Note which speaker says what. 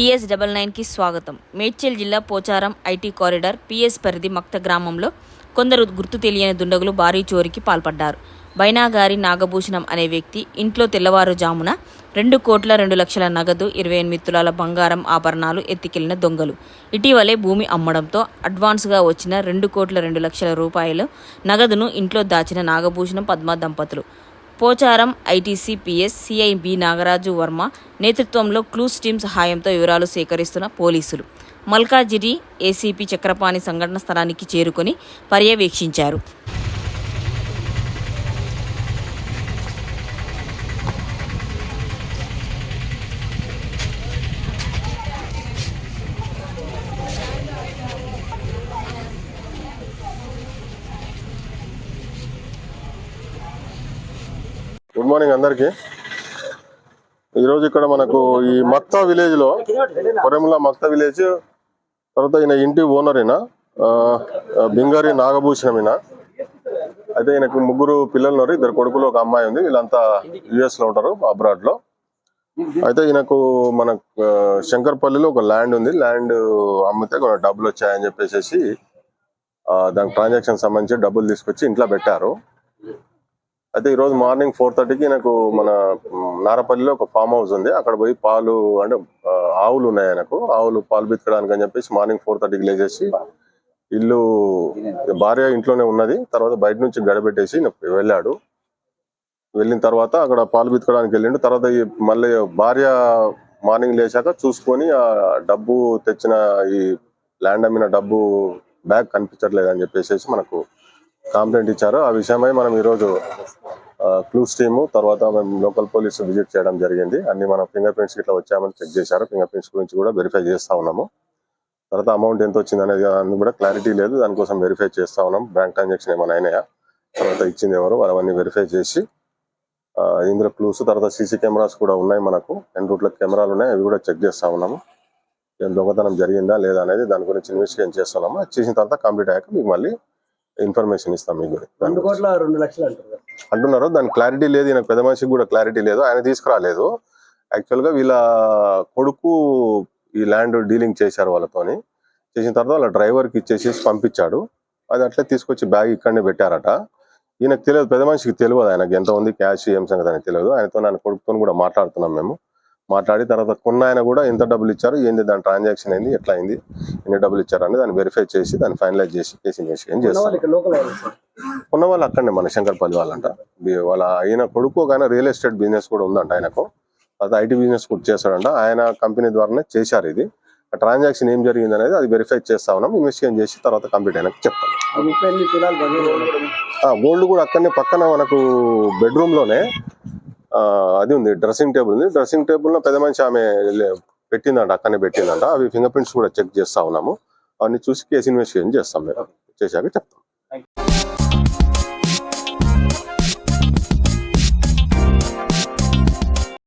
Speaker 1: TS double నైన్కి స్వాగతం. మేడ్చల్ జిల్లా పోచారం ఐటీ కారిడార్ పిఎస్ పరిధి మక్త గ్రామంలో కొందరు గుర్తు తెలియని దుండగులు భారీ చోరీకి పాల్పడ్డారు. బైనాగారి నాగభూషణం అనే వ్యక్తి ఇంట్లో తెల్లవారుజామున రెండు కోట్ల రెండు లక్షల నగదు ఇరవై ఎనిమిది తులాల బంగారం ఆభరణాలు ఎత్తికెళ్ళిన దొంగలు. ఇటీవలే భూమి అమ్మడంతో అడ్వాన్స్గా వచ్చిన రెండు కోట్ల రెండు లక్షల రూపాయలు నగదును ఇంట్లో దాచిన నాగభూషణం పద్మ దంపతులు. Pocharam ITC PS CI B Nagaraju Varma నేతృత్వంలో క్లూస్ టీమ్ సహాయంతో వివరాలు సేకరిస్తున్న పోలీసులు. మల్కాజిరి ఏసీపీ చక్రపాణి సంఘటన స్థలానికి చేరుకొని పర్యవేక్షించారు.
Speaker 2: గుడ్ మార్నింగ్ అందరికి. ఈరోజు ఇక్కడ మనకు ఈ మక్తా విలేజ్లో కొరెముల మక్తా విలేజ్ తర్వాత ఈయన ఇంటి ఓనర్ ఈయన బింగారి నాగభూషణం ఈయన. అయితే ఈయనకు ముగ్గురు పిల్లలు ఉన్నారు ఇద్దరు కొడుకులు ఒక అమ్మాయి ఉంది వీళ్ళంతా యుఎస్లో ఉంటారు అబ్రాడ్లో. అయితే ఈయనకు మన శంకర్పల్లిలో ఒక ల్యాండ్ ఉంది ల్యాండ్ అమ్మితే డబ్బులు వచ్చాయని చెప్పేసి దానికి ట్రాన్సాక్షన్ సంబంధించి డబ్బులు తీసుకొచ్చి ఇంట్లో పెట్టారు. అయితే ఈ రోజు మార్నింగ్ ఫోర్ థర్టీకి నాకు మన నారపల్లిలో ఒక ఫామ్ హౌస్ ఉంది. అక్కడ పోయి పాలు అంటే ఆవులు ఉన్నాయి ఆయనకు. ఆవులు పాలు బిత్తడానికి అని చెప్పేసి మార్నింగ్ ఫోర్ థర్టీకి లేచేసి ఇల్లు భార్య ఇంట్లోనే ఉన్నది. తర్వాత బయట నుంచి గడబెట్టేసి వెళ్ళాడు. వెళ్ళిన తర్వాత అక్కడ పాలు బిత్తడానికి వెళ్ళిండు. తర్వాత ఈ మళ్ళీ భార్య మార్నింగ్ లేచాక చూసుకొని ఆ డబ్బు తెచ్చిన ఈ ల్యాండ్ అమ్మిన డబ్బు బ్యాగ్ కనిపించట్లేదు అని చెప్పేసి మనకు కంప్లైంట్ ఇచ్చారు. ఆ విషయమై మనం ఈరోజు క్లూస్ టీము తర్వాత మేము లోకల్ పోలీసు విజిట్ చేయడం జరిగింది. అన్ని మన ఫింగర్ ప్రింట్స్ ఇట్లా వచ్చామని చెక్ చేశారు. ఫింగర్ ప్రింట్స్ గురించి కూడా వెరిఫై చేస్తా ఉన్నాము. తర్వాత అమౌంట్ ఎంత వచ్చింది అనేది అన్ని కూడా క్లారిటీ లేదు. దానికోసం వెరిఫై చేస్తా ఉన్నాం. బ్యాంక్ ట్రాన్సాక్షన్ ఏమైనా అయినాయా? తర్వాత ఇచ్చింది ఎవరు? అవన్నీ వెరిఫై చేసి ఇందులో క్లూస్ తర్వాత సీసీ కెమెరాస్ కూడా ఉన్నాయి మనకు. ఎన్ రూట్లో కెమెరాలు ఉన్నాయి. అవి కూడా చెక్ చేస్తా ఉన్నాము. ఏం దొంగతనం జరిగిందా లేదా అనేది దాని గురించి ఇన్వెస్టిగేషన్ చేస్తున్నాము. చేసిన తర్వాత కంప్లీట్ అయ్యాక మీకు మళ్ళీ ఇన్ఫర్మేషన్ ఇస్తాం మీకు
Speaker 3: రెండు కోట్ల రెండు లక్షలు అంటారు
Speaker 2: అంటున్నారు దాని క్లారిటీ లేదు ఈయన పెద్ద మనిషికి కూడా క్లారిటీ లేదు ఆయన తీసుకురాలేదు. యాక్చువల్గా వీళ్ళ కొడుకు ఈ ల్యాండ్ డీలింగ్ చేశారు వాళ్ళతోని. చేసిన తర్వాత వాళ్ళ డ్రైవర్కి ఇచ్చేసి పంపించాడు. అది అట్లే తీసుకొచ్చి బ్యాగ్ ఇక్కడనే పెట్టారట. ఈయనకు తెలియదు పెద్ద మనిషికి తెలియదు ఆయనకి ఎంత ఉంది క్యాష్ ఏం సంగతి అని తెలియదు. ఆయనతో ఆయన కొడుకుతో కూడా మాట్లాడుతున్నాం మేము. మాట్లాడి తర్వాత కొన్న ఆయన కూడా ఎంత డబ్బులు ఇచ్చారు ఏంది దాని ట్రాన్సాక్షన్ అయింది ఎట్లా అయింది ఎన్ని డబ్బులు ఇచ్చారు అని దాన్ని వెరిఫై చేసి దాన్ని ఫైనలైజ్ చేసి కేసు ఇన్వెస్టిగేషన్ చేస్తాం.
Speaker 3: వాళ్ళు
Speaker 2: ఉన్న వాళ్ళు అక్కడనే మన శంకర్పల్లి వాళ్ళంట. వాళ్ళ ఆయన కొడుకు ఒక ఆయన రియల్ ఎస్టేట్ బిజినెస్ కూడా ఉందంట ఆయనకు. అది ఐటీ బిజినెస్ కూడా చేశాడంట ఆయన కంపెనీ ద్వారానే చేశారు ఇది. ట్రాన్సాక్షన్ ఏం జరిగింది అనేది అది వెరిఫై చేస్తా ఉన్నాం. ఇన్వెస్టిగేషన్ చేసి తర్వాత కంప్లీట్ అయినాక చెప్తాను
Speaker 3: ఆ
Speaker 2: గోల్డ్ కూడా అక్కడనే పక్కన మనకు బెడ్రూమ్లోనే అది ఉంది డ్రెస్సింగ్ టేబుల్ ఉంది. డ్రెస్సింగ్ టేబుల్లో పెద్ద మనిషి ఆమె పెట్టిందంట అక్కడనే పెట్టిందంట. అవి ఫింగర్ ప్రింట్స్ కూడా చెక్ చేస్తా ఉన్నాము. అవన్నీ చూసి కేసు ఇన్వెస్టిగేషన్ చేస్తాం మేము. చేశాక చెప్తాం.